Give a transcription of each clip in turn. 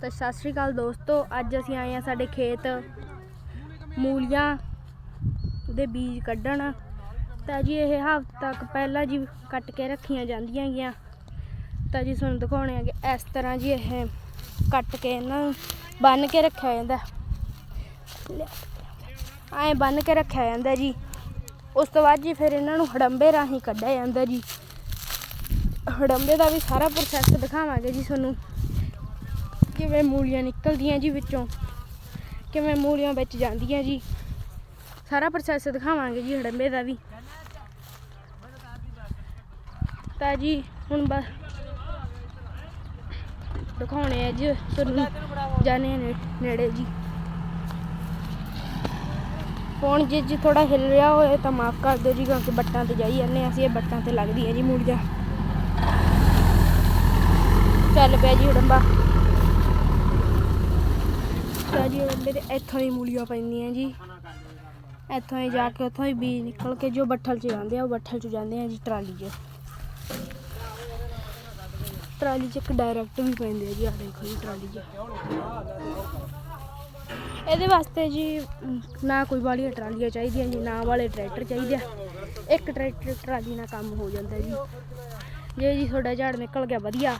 ਤਾਂ ਸਤਿ ਸ਼੍ਰੀ ਅਕਾਲ ਦੋਸਤੋ, ਅੱਜ ਅਸੀਂ ਆਏ ਆ ਸਾਡੇ ਖੇਤ ਮੂਲੀਆਂ ਦੇ ਬੀਜ ਕੱਢਣ। ਤਾਂ ਜੀ ਇਹ ਹਫ਼ਤਾ ਤੱਕ ਪਹਿਲਾਂ ਜੀ ਕੱਟ ਕੇ ਰੱਖੀਆਂ ਜਾਂਦੀਆਂ ਗੀਆਂ ਤਾਂ ਜੀ ਤੁਹਾਨੂੰ ਦਿਖਾਉਣੇ ਆਗੇ ਇਸ ਤਰ੍ਹਾਂ ਜੀ ਇਹ ਕੱਟ ਕੇ ਇਹਨਾਂ ਨੂੰ ਬੰਨ ਕੇ ਰੱਖਿਆ ਜਾਂਦਾ। ਐਂ ਬੰਨ ਕੇ ਰੱਖਿਆ ਜਾਂਦਾ ਜੀ। ਉਸ ਤੋਂ ਬਾਅਦ ਜੀ ਫਿਰ ਇਹਨਾਂ ਨੂੰ ਹੜੰਬੇ ਰਾਹੀਂ ਕੱਢਿਆ ਜਾਂਦਾ ਜੀ। ਹੜੰਬੇ ਦਾ ਵੀ ਸਾਰਾ ਪ੍ਰੋਸੈਸ ਦਿਖਾਵਾਂਗੇ ਜੀ ਤੁਹਾਨੂੰ। ਕਿਵੇਂ ਮੂਲੀਆਂ ਨਿਕਲਦੀਆਂ ਜੀ ਵਿੱਚੋਂ? ਕਿਵੇਂ ਮੂਲੀਆਂ ਵਿੱਚ ਜਾਂਦੀਆਂ ਜੀ? ਸਾਰਾ ਪ੍ਰੋਸੈਸ ਦਿਖਾਵਾਂਗੇ ਜੀ ਹੜੰਬੇ ਦਾ ਵੀ। ਤਾਂ ਜੀ, ਹੁਣ ਬਸ ਦਿਖਾਉਣੇ ਆ ਜੀ ਤੁਹਾਨੂੰ ਜਾਣੇ ਨੇੜੇ ਜੀ। ਫੋਨ ਜੇ ਜੀ ਥੋੜਾ ਹਿਲ ਰਿਹਾ ਹੋਏ ਤਾਂ ਮਾਫ ਕਰ ਦਿਓ ਜੀ, ਕਿਉਂਕਿ ਬੱਟਾਂ ਤੇ ਜਾਈ ਜਾਂਦੇ ਹਾਂ ਅਸੀਂ, ਇਹ ਬੱਟਾਂ ਤੇ ਲੱਗਦੀ ਹੈ ਜੀ ਮੂਲੀਆਂ। ਚੱਲ ਪਿਆ ਜੀ ਹੜੰਬਾ। ਤਾਂ ਜੀ ਹੜੰਬੇ ਦੇ ਇੱਥੋਂ ਹੀ ਮੂਲੀਆਂ ਪੈਂਦੀਆਂ ਜੀ। ਇੱਥੋਂ ਹੀ ਜਾ ਕੇ ਉੱਥੋਂ ਹੀ ਬੀਜ ਨਿਕਲ ਕੇ ਜੋ ਬੱਠਲ 'ਚ ਜਾਂਦੇ ਆ, ਉਹ ਬੱਠਲ 'ਚ ਜਾਂਦੇ ਆ ਜੀ ਟਰਾਲੀ 'ਚ। ਟਰਾਲੀ 'ਚ ਇੱਕ ਡਾਇਰੈਕਟ ਵੀ ਪੈਂਦੇ ਆ ਜੀ ਆ ਦੇਖੋ ਜੀ ਟਰਾਲੀ 'ਚ। ਇਹਦੇ ਵਾਸਤੇ ਜੀ, ਨਾ ਕੋਈ ਵਾਲੀਆਂ ਟਰਾਲੀਆਂ ਚਾਹੀਦੀਆਂ ਜੀ, ਨਾ ਵਾਲੇ ਟਰੈਕਟਰ ਚਾਹੀਦੇ ਆ। ਇੱਕ ਟਰੈਕਟਰ ਟਰਾਲੀ ਨਾਲ ਕੰਮ ਹੋ ਜਾਂਦਾ ਜੀ। ਜੇ ਜੀ ਤੁਹਾਡਾ ਝਾੜ ਨਿਕਲ ਗਿਆ ਵਧੀਆ,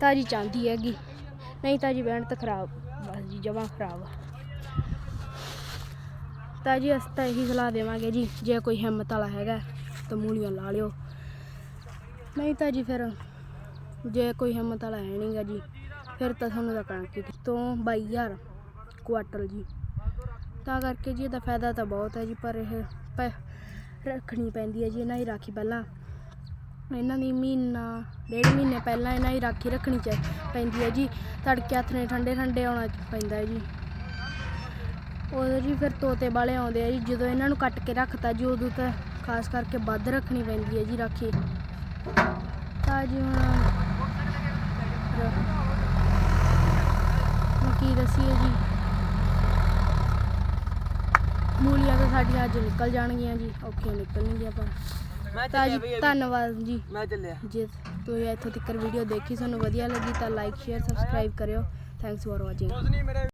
ਤਾਂ ਜੀ ਚਾਂਦੀ ਹੈਗੀ। ਨਹੀਂ ਤਾਂ ਜੀ ਤਾਂ ਖਰਾਬ। ਜਮਾ ਖਰਾਬ ਤਾਂ ਜੀ ਅਸੀਂ ਇਹੀ ਸਲਾਹ ਦੇਵਾਂਗੇ ਜੀ, ਜੇ ਕੋਈ ਹਿੰਮਤ ਵਾਲਾ ਹੈਗਾ ਤਾਂ ਮੂਲੀਆਂ ਲਾ ਲਿਓ। ਨਹੀਂ ਤਾਂ ਜੀ ਫਿਰ ਜੇ ਕੋਈ ਹਿੰਮਤ ਵਾਲਾ ਹੈ ਨਹੀਂਗਾ ਜੀ, ਫਿਰ ਤਾਂ ਤੁਹਾਨੂੰ ਤਾਂ ਕਣਕ ਤੋਂ 22000 ਕੁਆਟਰ ਜੀ। ਤਾਂ ਕਰਕੇ ਜੀ ਇਹਦਾ ਫਾਇਦਾ ਤਾਂ ਬਹੁਤ ਹੈ ਜੀ, ਪਰ ਇਹ ਪ- ਰੱਖਣੀ ਪੈਂਦੀ ਹੈ ਜੀ, ਇਹਨਾਂ ਦੀ ਰਾਖੀ ਪਹਿਲਾਂ। ਇਹਨਾਂ ਦੀ ਮਹੀਨਾ, ਡੇਢ ਮਹੀਨੇ ਪਹਿਲਾਂ ਇਹਨਾਂ ਦੀ ਰਾਖੀ ਰੱਖਣੀ ਚਾਹੀ ਪੈਂਦੀ ਹੈ ਜੀ। ਤੜਕੇ ਹੱਥ ਨੇ ਠੰਡੇ ਠੰਡੇ ਆਉਣਾ ਪੈਂਦਾ ਹੈ ਜੀ। ਉਦੋਂ ਜੀ ਫਿਰ ਤੋਤੇ ਵਾਲੇ ਆਉਂਦੇ ਆ ਜੀ। ਜਦੋਂ ਇਹਨਾਂ ਨੂੰ ਕੱਟ ਕੇ ਰੱਖਤਾ ਜੀ, ਉਦੋਂ ਤਾਂ ਖਾਸ ਕਰਕੇ ਵੱਧ ਰੱਖਣੀ ਪੈਂਦੀ ਹੈ ਜੀ ਰਾਖੀ। ਤਾਂ ਜੀ ਹੁਣ ਹੁਣ ਕੀ ਦੱਸੀਏ ਜੀ? ਮੂਲੀਆਂ ਤਾਂ ਸਾਡੀਆਂ ਅੱਜ ਨਿਕਲ ਜਾਣਗੀਆਂ ਜੀ। ਔਖੀਆਂ ਨਿਕਲਣਗੀਆਂ ਪਰ ਮੈਂ ਤਾਂ ਚੱਲਿਆ ਜੀ ਬਈ ਧੰਨਵਾਦ ਜੀ। ਮੈਂ ਚੱਲਿਆ। ਜੇ ਤੁਸੀਂ ਇੱਥੋਂ ਤੱਕ ਵੀਡੀਓ ਦੇਖੀ ਤੁਹਾਨੂੰ ਵਧੀਆ ਲੱਗੀ ਤਾਂ ਲਾਈਕ ਸ਼ੇਅਰ ਸਬਸਕ੍ਰਾਈਬ ਕਰਿਓ। ਥੈਂਕਸ ਫॉर ਵਾਚਿੰਗ ਕੁਝ ਨਹੀਂ ਮੇਰੇ